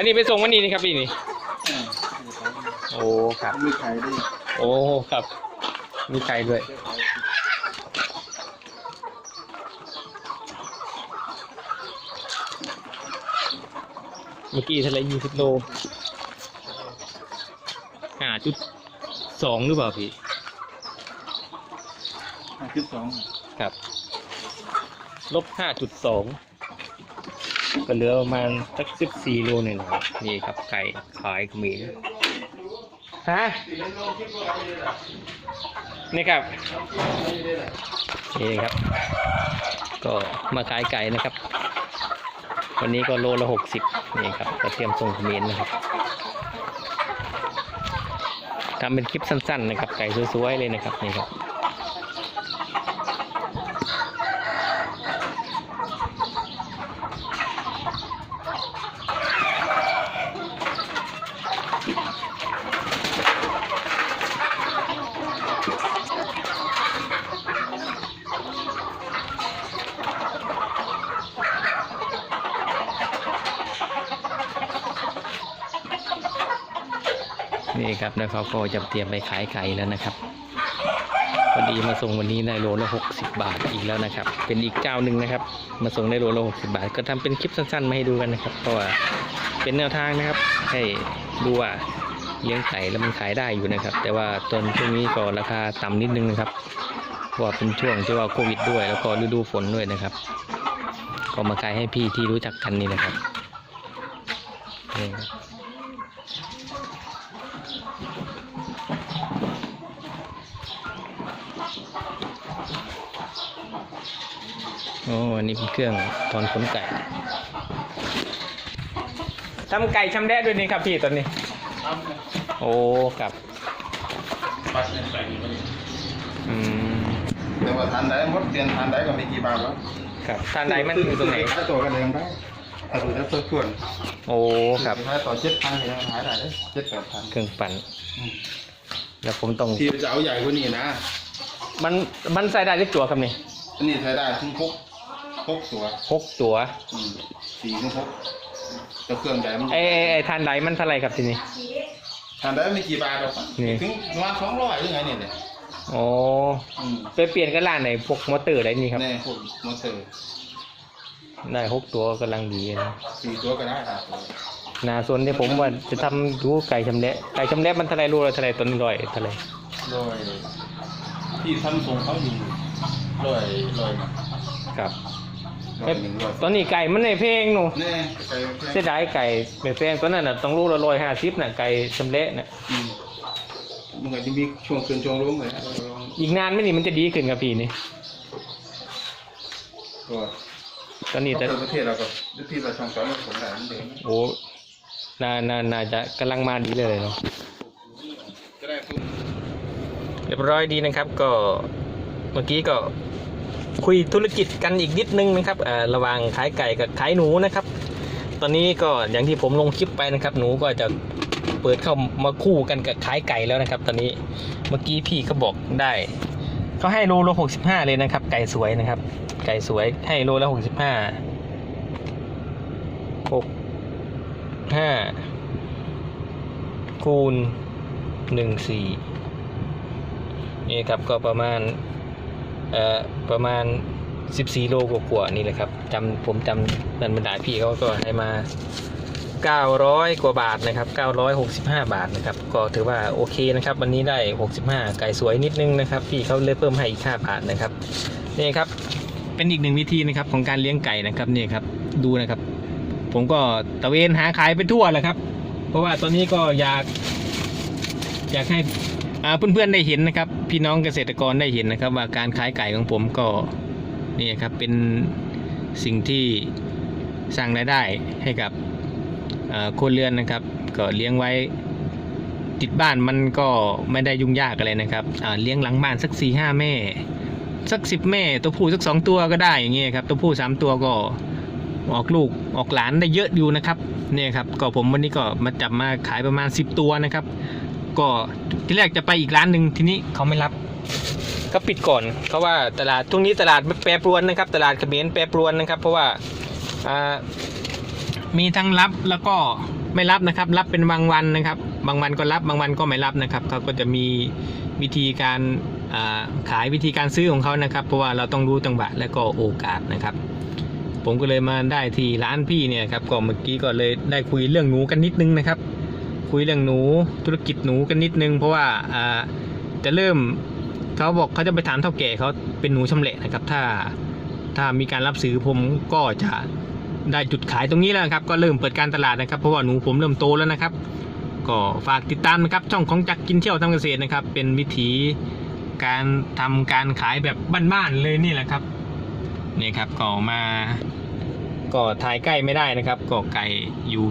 อันนี้ไปส่งวันนี้นี่ครับพี่นี่ โอ้ครับ มีไข่ด้วยโอ้ครับ มีไก่ด้วย เมื่อกี้เทะเลยี่สิบโลห้าจุดสองหรือเปล่าพี่ ห้าจุดสองครับ ลบห้าจุดสอง ก็เหลือประมาณสักสิบสี่โลหน่อยๆนี่ครับไก่ขายขมิ้นฮะนี่ครับนี่ครับ ก็มาขายไก่นะครับ วันนี้ก็โลละหกสิบนี่ครับกระเทียมทรงขมิ้นนะครับทำเป็นคลิปสั้นๆนะครับ ไก่สวยๆเลยนะครับนี่ครับ นี่ครับแล้วเขาก็จะเตรียมไปขายไก่แล้วนะครับพอดีมาส่งวันนี้ได้โลละหกสิบบาทอีกแล้วนะครับ เป็นอีกเจ้าหนึ่งนะครับ มาส่งได้โลละหกสิบาท ก็ทำเป็นคลิปสั้นๆมาให้ดูกันนะครับ เพราะว่าเป็นแนวทางนะครับให้ ดูว่าเลี้ยงไก่แล้วมันขายได้อยู่นะครับ แต่ว่าตอนช่วงนี้ก็ราคาต่ำนิดนึงนะครับเพราะว่าเป็นช่วงที่ว่าโควิดด้วย แล้วก็ฤดูฝนด้วยนะครับ ก็มาขายให้พี่ที่รู้จักกันนี่นะครับนี่ครับโอ้อันนี้เป็นเครื่องถอนขนไก่ ทำไก่ชำแดะด้วยนี่ครับพี่ตอนนี้ โอ้ครับปัดเนี่ยใส่ไปอืมแต่ว่าทานได้หมดเตียนทานได้ก็ไม่กี่บาทแล้วครับท่านใดมันอยู่ตรงไหนถ้าตัวกันเองได้ถ้าตัวถ้าตัวส่วนโอ้ครับถ้าต่อเจ็ดพันก็ยังหายได้เลยเจ็ดแปดพันเครื่องปั่นแล้วผมต้องที่จะเอาใหญ่กว่านี้นะ มันมันใส่ได้ทุกตัวครับนี่อันนี้ใช้ได้ถึงหกหกตัวหกตัวอืมสี่ถึงหก แต่เครื่องใหญ่มันไอ้ไอ้ไอ้ท่านใดมันเท่าไหรครับทีนี้ ทานได้ไม่กี่บาทหรอกนี่ ถึงประมาณสองร้อยหรือไงเนี่ยเนี่ยโอ้อืมไปเปลี่ยนกันร้านไหนพวกมอเตอร์ได้นี่ครับ แน่พวกมอเตอร์ได้หกตัวกำลังดีนะสี่ตัวก็ได้ครับ นาส่วนที่ผมว่าจะทำดูไก่ชำแหละไก่ชำแหละมันเท่าไหรรูละเท่าไหรต้นร้อยเท่าไหรร้อยที่ทำทรงเขาอยู่ร้อยร้อยนะครับ ร้อยหนึ่งร้อยตอนนี้ไก่มันในเพลงหนูแน่ไก่เสียดายไก่ไม่แพงตอนนั้นน่ะต้องรูละร้อยห้าสิบน่ะไก่ชำแหละน่ะอืมมันก็จะมีช่วงขึ้นช่วงลงเลยนะเราลองอีกนานไม่นี่มันจะดีขึ้นกับพี่นี่ตัวตอนนี้แต่ เปิดประเทศเราก็ที่เราช่องสอนผมได้มันเดิมโอ้น่าน่าน่าจะกำลังมาดีเลยเนาะก็ได้ทุกเรียบร้อยดีนะครับก็เมื่อกี้ก็ คุยธุรกิจกันอีกนิดนึงนะครับอ่าระหว่างขายไก่กับขายหนูนะครับ ตอนนี้ก็อย่างที่ผมลงคลิปไปนะครับ หนูก็จะเปิดเข้ามาคู่กันกับขายไก่แล้วนะครับ ตอนนี้เมื่อกี้พี่เขาบอกได้เขาให้โลละหกสิบห้าเลยนะครับ ไก่สวยนะครับ ไก่สวยให้โลละหกสิบห้าหกห้าคูณหนึ่งสี่นี่ครับก็ประมาณ ประมาณ 14 โลกว่าๆนี่แหละครับจำผมจำนันบรรดาพี่เขาก็ให้มา 900 กว่าบาทนะครับ 965 บาทนะครับ ก็ถือว่าโอเคนะครับ วันนี้ได้ 65 ไก่สวยนิดนึงนะครับ พี่เขาเลยเพิ่มให้อีก 5 บาทนะครับ นี่ครับ เป็นอีกหนึ่งวิธีนะครับของการเลี้ยงไก่นะครับนี่ครับ ดูนะครับ ผมก็ตะเวนหาขายไปทั่วแหละครับ เพราะว่าตอนนี้ก็อยาก อยากให้ เพื่อนๆได้เห็นนะครับ พี่น้องเกษตรกรได้เห็นนะครับ ว่าการขายไก่ของผมก็นี่ครับเป็นสิ่งที่สร้างรายได้ให้กับคนเรือนนะครับ ก็เลี้ยงไว้ติดบ้านมันก็ไม่ได้ยุ่งยากอะไรนะครับเลี้ยงหลังบ้านสักสี่ห้าแม่ สักสิบแม่ ตัวผู้สักสองตัวก็ได้อย่างเงี้ยครับตัวผู้สามตัวก็ออกลูกออกหลานได้เยอะอยู่นะครับเนี่ยครับก็ผมวันนี้ก็มาจับมาขายประมาณ 10 ตัวนะครับ ก็ที่แรกจะไปอีกร้านหนึ่งทีนี้เขาไม่รับก็ปิดก่อนเพราะว่าตลาดช่วงนี้ตลาดแปรปรวนนะครับ ตลาดเขมรแปรปรวนนะครับ เพราะว่ามีทั้งรับแล้วก็ไม่รับนะครับ รับเป็นบางวันนะครับ บางวันก็รับบางวันก็ไม่รับนะครับเขาก็จะมีวิธีการขายวิธีการซื้อของเขานะครับ เพราะว่าเราต้องรู้จังหวะและก็โอกาสนะครับ ผมก็เลยมาได้ที่ร้านพี่เนี่ยครับก็เมื่อกี้ก็เลยได้คุยเรื่องหนูกันนิดนึงนะครับ คุยเรื่องหนูธุรกิจหนูกันนิดนึง เพราะว่าจะเริ่มเขาบอกเขาจะไปถามเท่าแก่เขาเป็นหนูชำแหละนะครับ ถ้าถ้ามีการรับซื้อผมก็จะได้จุดขายตรงนี้แล้วครับ ก็เริ่มเปิดการตลาดนะครับ เพราะว่าหนูผมเริ่มโตแล้วนะครับ ก็ฝากติดตามนะครับ ช่องของจักรกินเที่ยวทำเกษตรนะครับ เป็นวิถีการทำการขายแบบบ้านๆเลยนี่แหละครับนี่ครับก็มาก็ถ่ายใกล้ไม่ได้นะครับ ก็ไก่อยู่